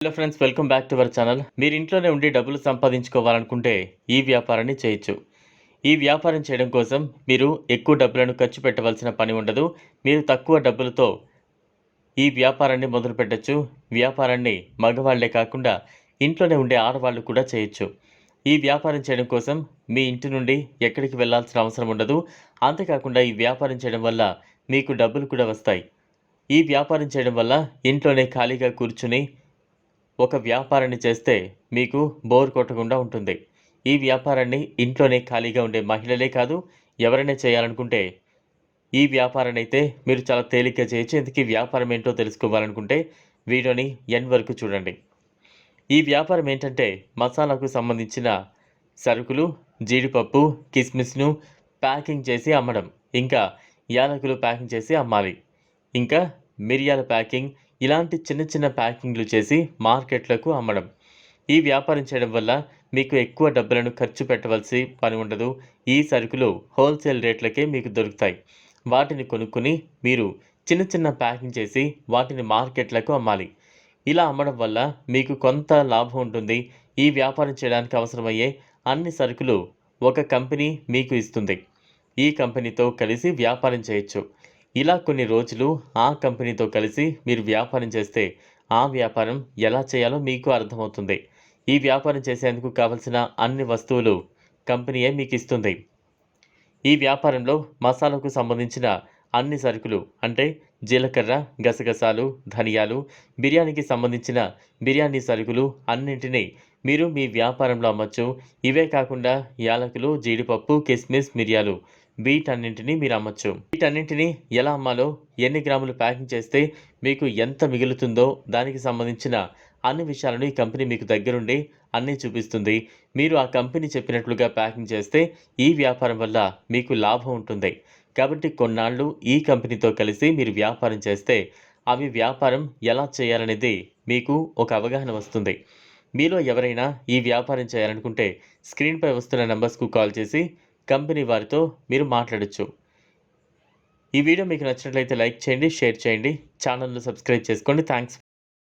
Hello friends welcome back to our channel మీరు ఇంట్లోనే ఉండి డబ్బులు సంపాదించుకోవాలనుకుంటే ఈ వ్యాపారాన్ని చేయొచ్చు. ఈ వ్యాపారం చేయడం కోసం మీరు ఎక్కువ డబ్బులను ఖర్చు పెట్టవలసిన పని ఉండదు. మీరు తక్కువ డబ్బులతో ఈ వ్యాపారాన్ని మొదలు పెట్టచ్చు. వ్యాపారాన్ని మగవాళ్ళే కాకుండా ఇంట్లోనే ఉండే ఆడవాళ్ళు కూడా చేయొచ్చు. ఈ వ్యాపారం చేయడం కోసం మీ ఇంటి నుండి ఎక్కడికి వెళ్ళాల్సిన అవసరం ఉండదు. అంతేకాకుండా ఈ వ్యాపారం చేయడం వల్ల మీకు డబ్బులు కూడా వస్తాయి. ఈ వ్యాపారం చేయడం వల్ల ఇంట్లోనే ఖాళీగా కూర్చుని ఒక వ్యాపారాన్ని చేస్తే మీకు బోర్ కొట్టకుండా ఉంటుంది. ఈ వ్యాపారాన్ని ఇంట్లోనే ఖాళీగా ఉండే మహిళలే కాదు ఎవరైనా చేయాలనుకుంటే ఈ వ్యాపారాన్ని అయితే మీరు చాలా తేలిక చేయొచ్చు. ఎందుకు ఈ వ్యాపారం ఏంటో తెలుసుకోవాలనుకుంటే వీడియోని ఎన్ వరకు చూడండి. ఈ వ్యాపారం ఏంటంటే మసాలాకు సంబంధించిన సరుకులు జీడిపప్పు కిస్మిస్ను ప్యాకింగ్ చేసి అమ్మడం. ఇంకా యాలకులు ప్యాకింగ్ చేసి అమ్మాలి. ఇంకా మిరియాల ప్యాకింగ్ ఇలాంటి చిన్న చిన్న ప్యాకింగ్లు చేసి మార్కెట్లకు అమ్మడం. ఈ వ్యాపారం చేయడం వల్ల మీకు ఎక్కువ డబ్బులను ఖర్చు పెట్టవలసి పని ఉండదు. ఈ సరుకులు హోల్సేల్ రేట్లకే మీకు దొరుకుతాయి. వాటిని కొనుక్కుని మీరు చిన్న చిన్న ప్యాకింగ్ చేసి వాటిని మార్కెట్లకు అమ్మాలి. ఇలా అమ్మడం వల్ల మీకు కొంత లాభం ఉంటుంది. ఈ వ్యాపారం చేయడానికి అవసరమయ్యే అన్ని సరుకులు ఒక కంపెనీ మీకు ఇస్తుంది. ఈ కంపెనీతో కలిసి వ్యాపారం చేయొచ్చు. ఇలా కొన్ని రోజులు ఆ కంపెనీతో కలిసి మీరు వ్యాపారం చేస్తే ఆ వ్యాపారం ఎలా చేయాలో మీకు అర్థమవుతుంది. ఈ వ్యాపారం చేసేందుకు కావలసిన అన్ని వస్తువులు కంపెనీయే మీకు ఇస్తుంది. ఈ వ్యాపారంలో మసాలాకు సంబంధించిన అన్ని సరుకులు అంటే జీలకర్ర గసగసాలు ధనియాలు బిర్యానీకి సంబంధించిన బిర్యానీ సరుకులు అన్నింటినీ మీరు మీ వ్యాపారంలో అమ్మచ్చు. ఇవే కాకుండా యాలకులు జీడిపప్పు కిస్మిస్ మిరియాలు వీటన్నింటినీ మీరు అమ్మచ్చు. వీటన్నింటినీ ఎలా అమ్మాలో ఎన్ని గ్రాములు ప్యాకింగ్ చేస్తే మీకు ఎంత మిగులుతుందో దానికి సంబంధించిన అన్ని విషయాలను ఈ కంపెనీ మీకు దగ్గరుండి అన్నీ చూపిస్తుంది. మీరు ఆ కంపెనీ చెప్పినట్లుగా ప్యాకింగ్ చేస్తే ఈ వ్యాపారం వల్ల మీకు లాభం ఉంటుంది. కాబట్టి కొన్నాళ్ళు ఈ కంపెనీతో కలిసి మీరు వ్యాపారం చేస్తే అవి వ్యాపారం ఎలా చేయాలనేది మీకు ఒక అవగాహన వస్తుంది. మీలో ఎవరైనా ఈ వ్యాపారం చేయాలనుకుంటే స్క్రీన్పై వస్తున్న నెంబర్స్కు కాల్ చేసి కంపెనీ వారితో మీరు మాట్లాడచ్చు. ఈ వీడియో మీకు నచ్చినట్లయితే లైక్ చేయండి షేర్ చేయండి. ఛానల్ను సబ్స్క్రైబ్ చేసుకోండి. థ్యాంక్స్